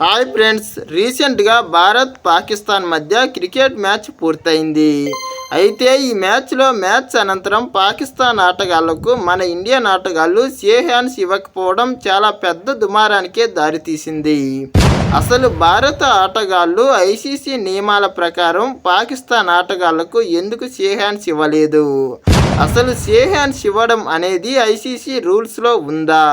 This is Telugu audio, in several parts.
హాయ్ ఫ్రెండ్స్ రీసెంట్గా భారత్ పాకిస్తాన్ మధ్య క్రికెట్ మ్యాచ్ పూర్తయింది. అయితే ఈ మ్యాచ్లో మ్యాచ్ అనంతరం పాకిస్తాన్ ఆటగాళ్ళకు మన ఇండియన్ ఆటగాళ్ళు సే హ్యాండ్స్ ఇవ్వకపోవడం చాలా పెద్ద దుమారానికే దారితీసింది. అసలు భారత ఆటగాళ్ళు ఐసీసీ నియమాల ప్రకారం పాకిస్తాన్ ఆటగాళ్ళకు ఎందుకు సే హ్యాండ్స్ ఇవ్వలేదు? అసలు సే హ్యాండ్స్ ఇవ్వడం అనేది ఐసీసీ రూల్స్లో ఉందా?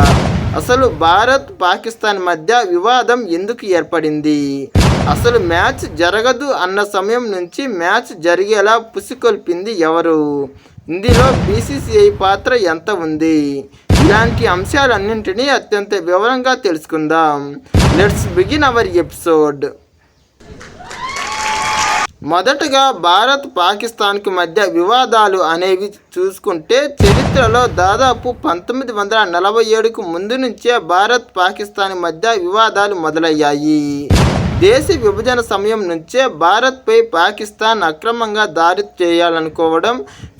అసలు భారత్ పాకిస్తాన్ మధ్య వివాదం ఎందుకు ఏర్పడింది? అసలు మ్యాచ్ జరగదు అన్న సమయం నుంచి మ్యాచ్ జరిగేలా పుసికొల్పింది ఎవరు? ఇందులో బీసీసీఐ పాత్ర ఎంత ఉంది? ఇలాంటి అంశాలన్నింటినీ అత్యంత వివరంగా తెలుసుకుందాం. Let's begin our episode. మొదటగా భారత్ పాకిస్తాన్కి మధ్య వివాదాలు అనేవి చూసుకుంటే చరిత్రలో దాదాపు పంతొమ్మిది వందల నలభై ఏడుకు ముందు నుంచే భారత్ పాకిస్తాన్ మధ్య వివాదాలు మొదలయ్యాయి. దేశ విభజన సమయం నుంచే భారత్పై పాకిస్తాన్ అక్రమంగా దారి చేయాలనుకోవడం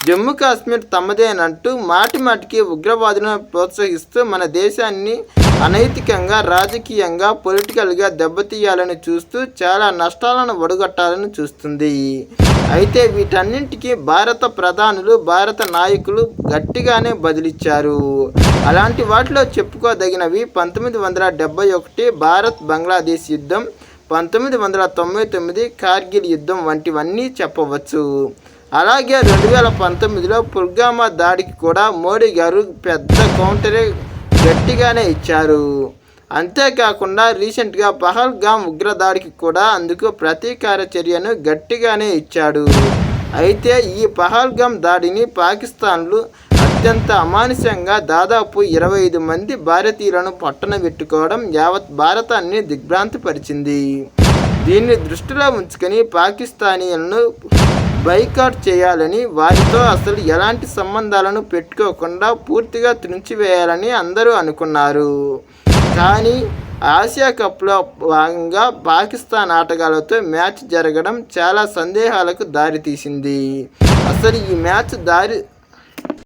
జమ్మూ కాశ్మీర్ తమదేనంటూ మాటి మాటికి ఉగ్రవాదులను ప్రోత్సహిస్తూ మన దేశాన్ని అనైతికంగా రాజకీయంగా పొలిటికల్గా దెబ్బతీయాలని చూస్తూ చాలా నష్టాలను ఒడగొట్టాలని చూస్తుంది. అయితే వీటన్నింటికి భారత ప్రధానులు భారత నాయకులు గట్టిగానే బదిలిచ్చారు. అలాంటి వాటిలో చెప్పుకోదగినవి పంతొమ్మిది వందల డెబ్బై ఒకటి భారత్ బంగ్లాదేశ్ యుద్ధం పంతొమ్మిది వందల తొంభై తొమ్మిది కార్గిల్ యుద్ధం వంటివన్నీ చెప్పవచ్చు. అలాగే రెండు వేల పంతొమ్మిదిలో పుల్గామా దాడికి కూడా మోడీ గారు పెద్ద కౌంటరే గట్టిగానే ఇచ్చారు. అంతేకాకుండా రీసెంట్గా పహల్గామ్ ఉగ్రదాడికి కూడా అందుకు ప్రతీకార చర్యను గట్టిగానే ఇచ్చాడు. అయితే ఈ పహల్గామ్ దాడిని పాకిస్తాన్లు అత్యంత అమానుషంగా దాదాపు ఇరవై ఐదు మంది భారతీయులను పట్టణ పెట్టుకోవడం యావత్ భారతాన్ని దిగ్భ్రాంతిపరిచింది. దీన్ని దృష్టిలో ఉంచుకొని పాకిస్తానీయులను బైకాట్ చేయాలని వారితో అసలు ఎలాంటి సంబంధాలను పెట్టుకోకుండా పూర్తిగా త్రుంచివేయాలని అందరూ అనుకున్నారు. కానీ ఆసియా కప్లో భాగంగా పాకిస్తాన్ ఆటగాళ్ళతో మ్యాచ్ జరగడం చాలా సందేహాలకు దారితీసింది. అసలు ఈ మ్యాచ్ దారి